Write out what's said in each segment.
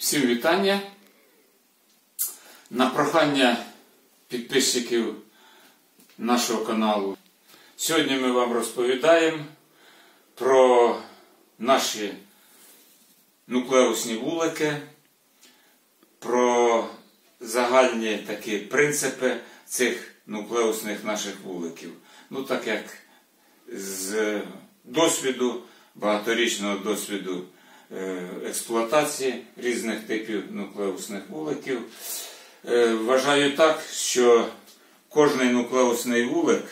Всім вітання. На прохання підписчиків нашого каналу. Сьогодні ми вам розповідаємо про наші нуклеусні вулики, про загальні такі принципи цих нуклеусних наших вуликів. Ну, так як з досвіду, багаторічного досвіду експлуатації різних типів нуклеусних вуликів, е, вважаю так, що кожний нуклеусний вулик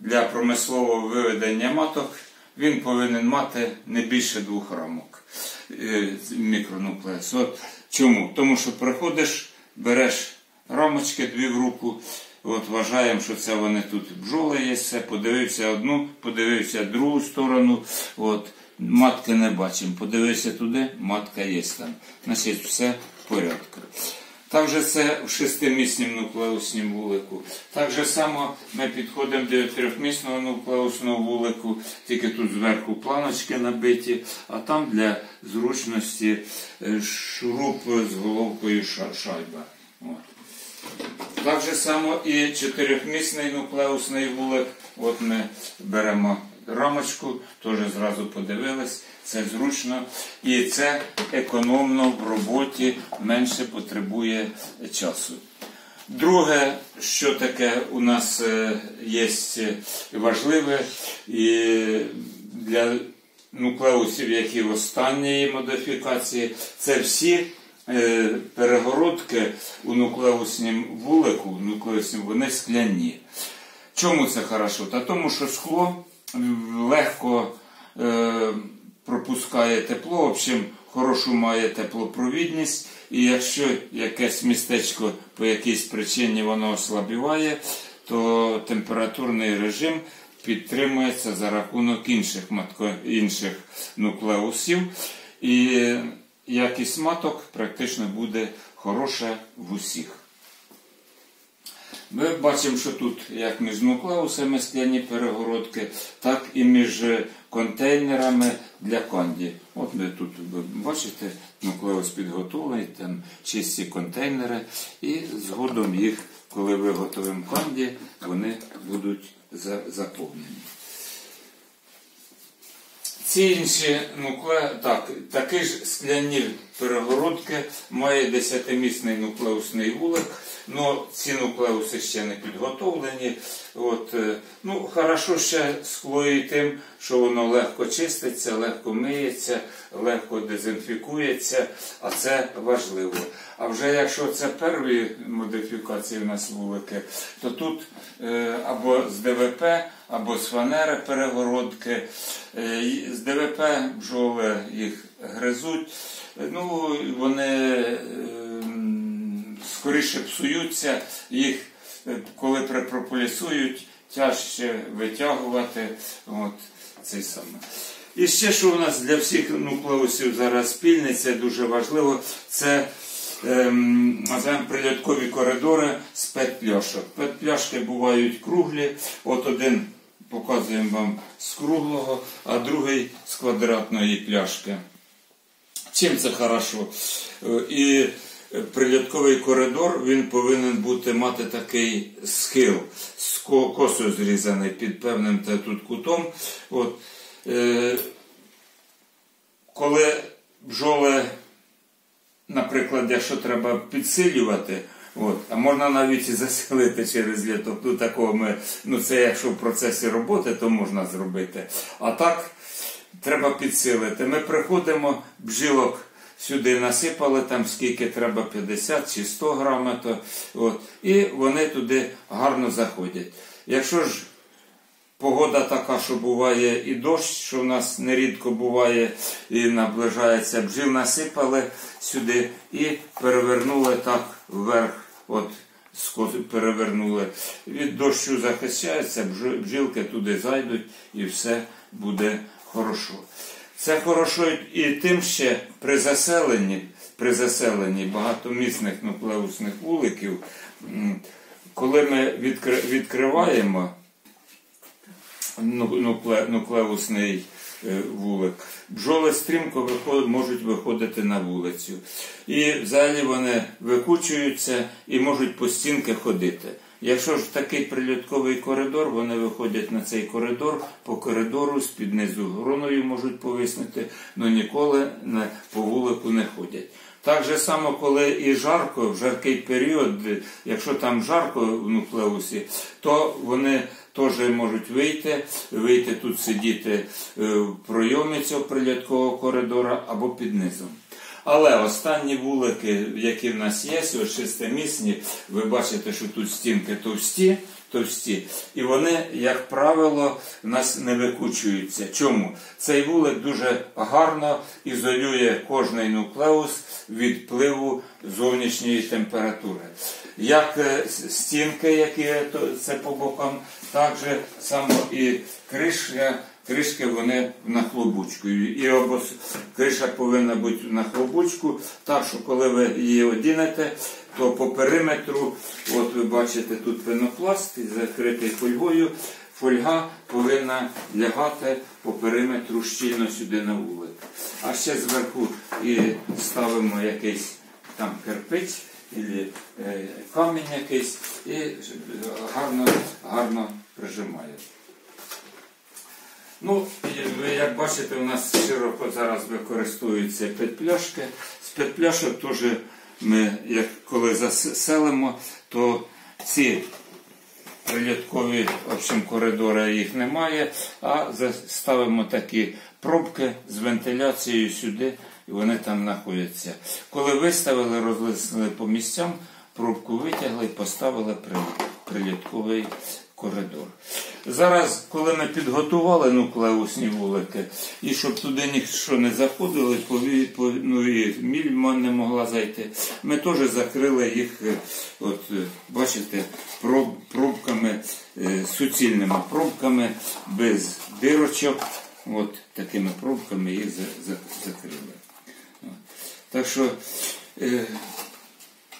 для промислового виведення маток він повинен мати не більше двох рамок е, мікронуклеус. От чому? Тому що приходиш, береш рамочки дві в руку. От вважаємо, що це вони тут бджоли є, все, подивився одну, подивився другу сторону. От, матки не бачимо. Подивився туди, матка є там. Значить, все в порядку. Так же це в шестиміснім нуклеуснім вулику. Так же само ми підходимо до трьохмісного нуклеусного вулику, тільки тут зверху планочки набиті, а там для зручності е, шуруп з головкою шайба. От. Так же само і чотирьохмісний нуклеусний вулик. От ми беремо рамочку, теж зразу подивились, це зручно і це економно в роботі менше потребує часу. Друге, що таке у нас е, є важливе і для нуклеусів, які останньої модифікації, це всі е, перегородки у нуклеуснім вулику, вони скляні. Чому це хорошо? Та тому, що скло легко е, пропускає тепло, в общем, хорошу має теплопровідність, і якщо якесь містечко по якійсь причині воно ослабіває, то температурний режим підтримується за рахунок інших, матко, інших нуклеусів. І якість маток практично буде хороша в усіх. Ми бачимо, що тут як між нуклеусами скляні перегородки, так і між контейнерами для канді. От ми тут ви бачите, нуклеус підготовлений, там чисті контейнери, і згодом їх, коли виготовимо канді, вони будуть заповнені. Ці інші нукле... так, такі ж скляні перегородки має 10-місний нуклеусний вулик. Ну, ці нуклеуси ще не підготовлені. От, е, ну, хорошо ще скло і тим, що воно легко чиститься, легко миється, легко дезінфікується, а це важливо. А вже якщо це перві модифікації в нас вулики, то тут е, або з ДВП, або з фанери перегородки. Е, з ДВП бджоли їх гризуть. Ну, вони е, скоріше псуються, їх е, коли припрополісують, тяжче витягувати. От, цей саме. І ще, що у нас для всіх нуклеусів зараз спільне, це дуже важливо, це ем, прильоткові коридори з петпляшок. Петпляшки бувають круглі, от один показуємо вам з круглого, а другий з квадратної пляшки. Чим це хорошо? Е, І прильотковий коридор він повинен бути мати такий схил, з ко- косо зрізаний під певним тут кутом. От, е, коли бджоли, наприклад, якщо треба підсилювати, От. А можна навіть і заселити через літок. Ну, такого ми, ну це якщо в процесі роботи, то можна зробити. А так треба підсилити. Ми приходимо, бжилок сюди насипали, там скільки треба 50 чи 100 грамів, то, от, і вони туди гарно заходять. Якщо ж Погода така, що буває і дощ, що в нас нерідко буває і наближається. Бджіл насипали сюди і перевернули так вверх. От перевернули. Від дощу захищається, бджілки туди зайдуть і все буде хорошо. Це хорошо і тим ще при заселенні, при заселенні багатомісних нуклеусних вуликів, коли ми відкри- відкриваємо ну- нукле- нуклеусний е, вулик. Бджоли стрімко виход- можуть виходити на вулицю. І взагалі вони викучуються і можуть по стінки ходити. Якщо ж такий прильотковий коридор, вони виходять на цей коридор, по коридору з-під низу гроною можуть повиснути, але ніколи не, по вулику не ходять. Так же само, коли і жарко, в жаркий період, якщо там жарко в нуклеусі, то вони теж можуть вийти, вийти тут сидіти е, в пройомі цього прильоткового коридора або під низом. Але останні вулики, які в нас є, ось шестимісні, ви бачите, що тут стінки товсті, товсті, і вони, як правило, в нас не викучуються. Чому? Цей вулик дуже гарно ізолює кожний нуклеус від впливу зовнішньої температури. Як е, стінки, які це по бокам, так же само і кришка. Кришки вони нахлобучкою. І обос... криша повинна бути на хлобучку, так що коли ви її одінете, то по периметру, от ви бачите, тут пенопласт закритий фольгою. Фольга повинна лягати по периметру щільно сюди на вулик. А ще зверху і ставимо якийсь там кирпич або камінь якийсь і гарно, гарно прижимає. Ну, ви як бачите, у нас широко зараз використовуються петпляшки. З петпляшок теж ми, як коли заселимо, то ці приліткові в общем, коридори їх немає, а ставимо такі пробки з вентиляцією сюди, і вони там знаходяться. Коли виставили, розлисили по місцям, пробку витягли і поставили при- прилітковий коридор. Зараз, коли ми підготували нуклеусні вулики, і щоб туди ніщо не по- ну і міль не могла зайти, ми теж закрили їх, е, от, е, бачите, проб, пробками, е, суцільними пробками, без дирочок. От такими пробками їх за- за- закрили. Так що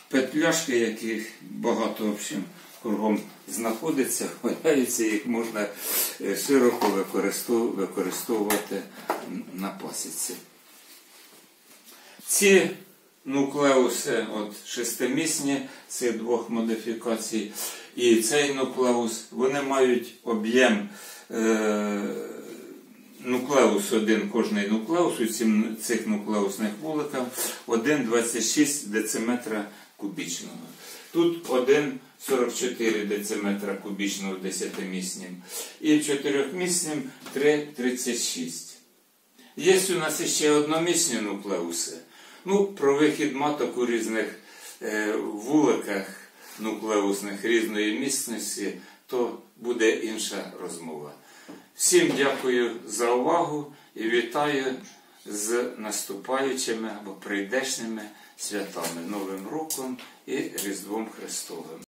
петляшки, які багато в общем, кругом знаходиться, валяються, їх можна е, широко використовувати на пасіці. Ці нуклеуси от, шестимісні цих двох модифікацій, і цей нуклеус, вони мають об'єм. Е, Нуклеус один, кожний нуклеус у цих нуклеусних вуликах 1,26 дециметра кубічного. Тут 1,44 дециметра кубічного десятиміснім. І в чотирьохміснім 3,36. Є у нас ще одномісні нуклеуси. Ну, про вихід маток у різних е, вуликах нуклеусних різної міцності, то буде інша розмова. Всім дякую за увагу і вітаю з наступаючими або прийдешніми святами Новим роком і Різдвом Христовим.